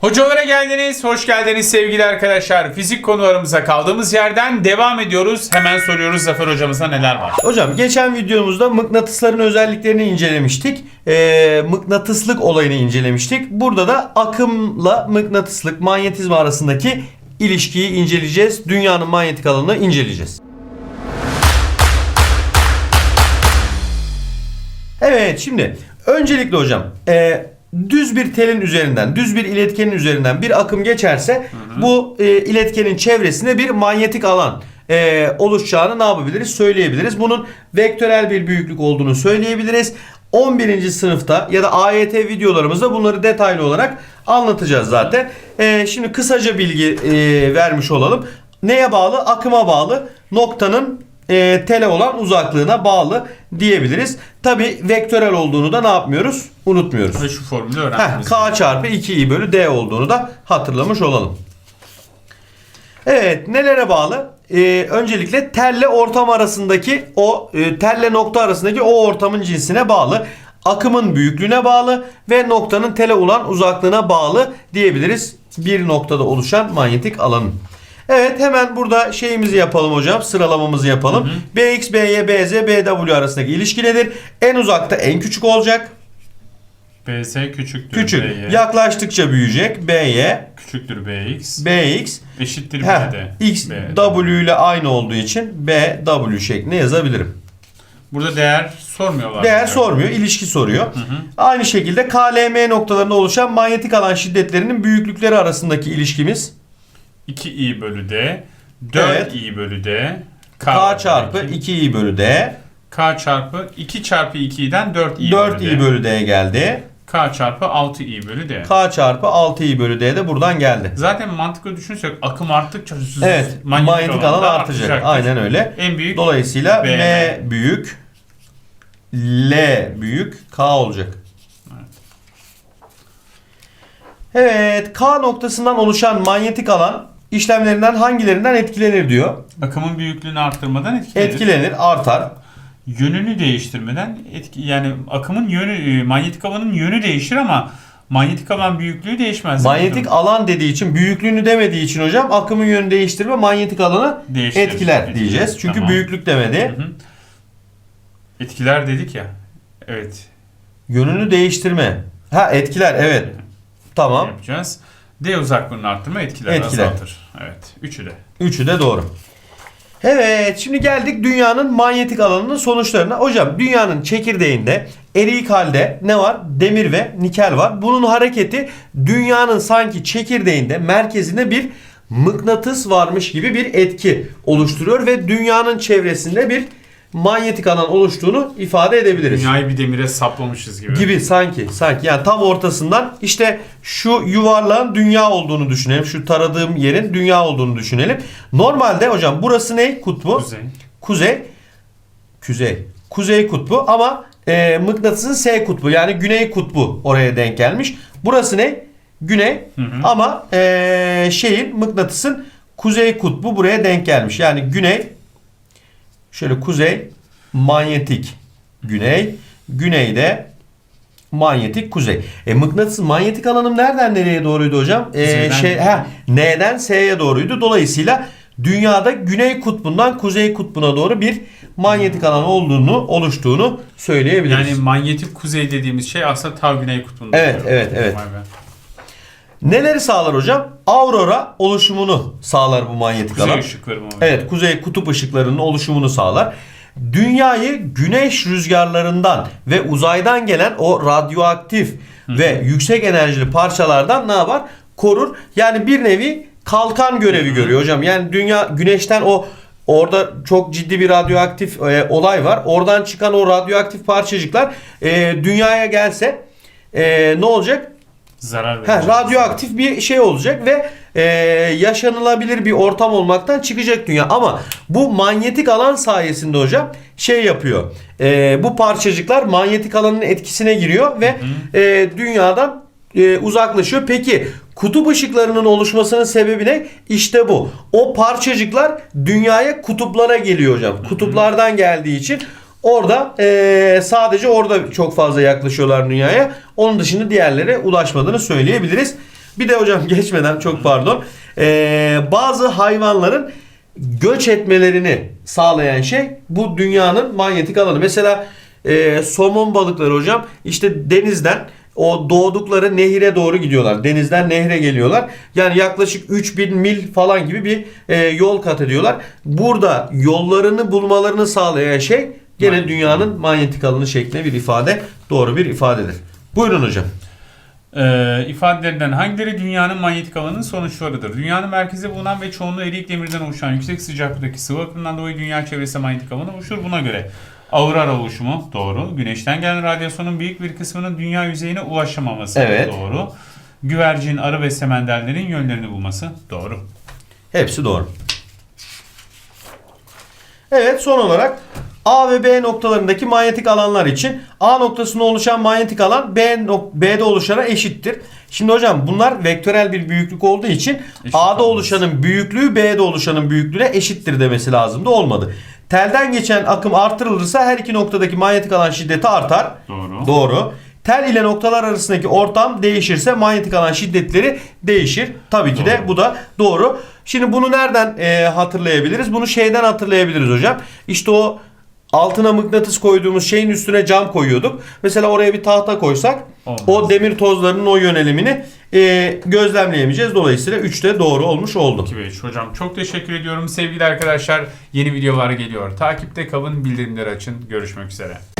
Hocalara geldiniz, hoş geldiniz sevgili arkadaşlar. Fizik konularımıza kaldığımız yerden devam ediyoruz. Hemen soruyoruz Zafer hocamıza neler var. Hocam geçen videomuzda mıknatısların özelliklerini incelemiştik. Ee, mıknatıslık olayını incelemiştik. Burada da akımla mıknatıslık, manyetizma arasındaki ilişkiyi inceleyeceğiz. Dünyanın manyetik alanını inceleyeceğiz. Evet şimdi öncelikle hocam e, düz bir telin üzerinden, düz bir iletkenin üzerinden bir akım geçerse bu e, iletkenin çevresinde bir manyetik alan e, oluşacağını ne yapabiliriz? Söyleyebiliriz. Bunun vektörel bir büyüklük olduğunu söyleyebiliriz. 11. sınıfta ya da AYT videolarımızda bunları detaylı olarak anlatacağız zaten. E, şimdi kısaca bilgi e, vermiş olalım. Neye bağlı? Akıma bağlı. Noktanın e, tele olan uzaklığına bağlı diyebiliriz. Tabi vektörel olduğunu da ne yapmıyoruz? Unutmuyoruz. Ve şu formülü Heh, öğrenmemiz K çarpı 2i bölü D olduğunu da hatırlamış olalım. Evet nelere bağlı? Ee, öncelikle telle ortam arasındaki o e, telle nokta arasındaki o ortamın cinsine bağlı. Akımın büyüklüğüne bağlı ve noktanın tele olan uzaklığına bağlı diyebiliriz. Bir noktada oluşan manyetik alanın. Evet hemen burada şeyimizi yapalım hocam. Sıralamamızı yapalım. Bx, By, Bz, Bw arasındaki ilişki nedir? En uzakta en küçük olacak. BS küçüktür Küçük. B'ye, Yaklaştıkça büyüyecek. By, küçüktür BX, Bx, eşittir heh, B'de. X, B. W ile aynı olduğu için B, W şeklinde yazabilirim. Burada değer sormuyorlar. Değer bize. sormuyor, ilişki soruyor. Aynı şekilde KLM noktalarında oluşan manyetik alan şiddetlerinin büyüklükleri arasındaki ilişkimiz 2i bölü D, 4i bölü D, K çarpı iki. 2i bölü D, K çarpı 2 çarpı 2'den 4i 4i bölü bölü D geldi. K çarpı 6i bölü D. K çarpı 6i bölü D de buradan geldi. Zaten mantıklı düşünürsek akım arttıkça Evet, manyetik, alan da artacak. artacaktır. Aynen öyle. En büyük Dolayısıyla B. M büyük, L büyük, K olacak. Evet, K noktasından oluşan manyetik alan işlemlerinden hangilerinden etkilenir diyor. akımın büyüklüğünü arttırmadan etkilenir. Etkilenir, artar. Yönünü değiştirmeden etki yani akımın yönü e, manyetik alanın yönü değişir ama manyetik alan büyüklüğü değişmez. Manyetik alan dediği için, büyüklüğünü demediği için hocam akımın yönünü değiştirme manyetik alanı Değiştirir, etkiler etkiler. diyeceğiz. Çünkü Tamam. büyüklük demedi. Hı hı. Etkiler dedik ya. Evet. Yönünü değiştirme. Ha etkiler evet. Tamam. Yapacağız. D uzaklığını arttırma etkiler, Etkiler. azaltır. Evet. Üçü de. Üçü de doğru. Evet şimdi geldik dünyanın manyetik alanının sonuçlarına. Hocam dünyanın çekirdeğinde eriyik halde ne var? Demir ve nikel var. Bunun hareketi dünyanın sanki çekirdeğinde merkezinde bir mıknatıs varmış gibi bir etki oluşturuyor ve dünyanın çevresinde bir manyetik alan oluştuğunu ifade edebiliriz. Dünyayı bir demire saplamışız gibi. Gibi sanki sanki yani tam ortasından işte şu yuvarlağın dünya olduğunu düşünelim. Şu taradığım yerin dünya olduğunu düşünelim. Normalde hocam burası ne kutbu? Kuzey. Kuzey. Kuzey. Kuzey kutbu ama e, mıknatısın S kutbu yani güney kutbu oraya denk gelmiş. Burası ne? Güney Hı hı. ama e, şeyin mıknatısın kuzey kutbu buraya denk gelmiş. Yani güney şöyle kuzey manyetik güney güneyde manyetik kuzey. E mıknatısın manyetik alanım nereden nereye doğruydu hocam? E, şey ha N'den S'ye doğruydu. Dolayısıyla dünyada güney kutbundan kuzey kutbuna doğru bir manyetik alan olduğunu oluştuğunu söyleyebiliriz. Yani manyetik kuzey dediğimiz şey aslında ta güney kutbunda. Evet, evet, evet. Neleri sağlar hocam? Aurora oluşumunu sağlar bu manyetik Kuzey alan. ışıkları mı? Evet, kuzey kutup ışıklarının oluşumunu sağlar. Dünyayı güneş rüzgarlarından ve uzaydan gelen o radyoaktif ve yüksek enerjili parçalardan ne yapar? Korur. Yani bir nevi kalkan görevi görüyor hocam. Yani dünya güneşten o orada çok ciddi bir radyoaktif e, olay var. Oradan çıkan o radyoaktif parçacıklar e, dünyaya gelse e, ne olacak? Zarar Ha, verir. radyoaktif bir şey olacak ve e, yaşanılabilir bir ortam olmaktan çıkacak dünya. Ama bu manyetik alan sayesinde hocam şey yapıyor. E, bu parçacıklar manyetik alanın etkisine giriyor ve e, dünyadan e, uzaklaşıyor. Peki kutup ışıklarının oluşmasının sebebi ne? İşte bu. O parçacıklar dünyaya kutuplara geliyor hocam. Kutuplardan geldiği için Orada eee, sadece orada çok fazla yaklaşıyorlar dünyaya. Onun dışında diğerlere ulaşmadığını söyleyebiliriz. Bir de hocam geçmeden çok pardon. Ee, bazı hayvanların göç etmelerini sağlayan şey bu dünyanın manyetik alanı. Mesela e, somon balıkları hocam işte denizden o doğdukları nehire doğru gidiyorlar. Denizden nehre geliyorlar. Yani yaklaşık 3000 mil falan gibi bir e, yol kat ediyorlar. Burada yollarını bulmalarını sağlayan şey gene dünyanın manyetik alanı şeklinde bir ifade. Doğru bir ifadedir. Buyurun hocam. Ee, ifadelerinden hangileri dünyanın manyetik alanının sonuçlarıdır? Dünyanın merkezinde bulunan ve çoğunluğu erik demirden oluşan yüksek sıcaklıktaki sıvı akımından dolayı dünya çevresi manyetik alanı oluşur. Buna göre aurora oluşumu doğru. Güneşten gelen radyasyonun büyük bir kısmının dünya yüzeyine ulaşamaması Evet. doğru. Güvercin, arı ve semenderlerin yönlerini bulması doğru. Hepsi doğru. Evet son olarak A ve B noktalarındaki manyetik alanlar için A noktasında oluşan manyetik alan B B'de oluşana eşittir. Şimdi hocam bunlar vektörel bir büyüklük olduğu için Eşit A'da oluşanın büyüklüğü B'de oluşanın büyüklüğüne eşittir demesi lazımdı. Olmadı. Telden geçen akım artırılırsa her iki noktadaki manyetik alan şiddeti artar. Doğru. Doğru. Tel ile noktalar arasındaki ortam değişirse manyetik alan şiddetleri değişir. Tabii ki de Doğru. bu da doğru. Şimdi bunu nereden e, hatırlayabiliriz? Bunu şeyden hatırlayabiliriz hocam. İşte o altına mıknatıs koyduğumuz şeyin üstüne cam koyuyorduk. Mesela oraya bir tahta koysak Olmaz. o demir tozlarının o yönelimini e, gözlemleyemeyeceğiz. Dolayısıyla 3 de doğru olmuş oldu. 2 Hocam çok teşekkür ediyorum. Sevgili arkadaşlar yeni videolar geliyor. Takipte kalın, bildirimleri açın. Görüşmek üzere.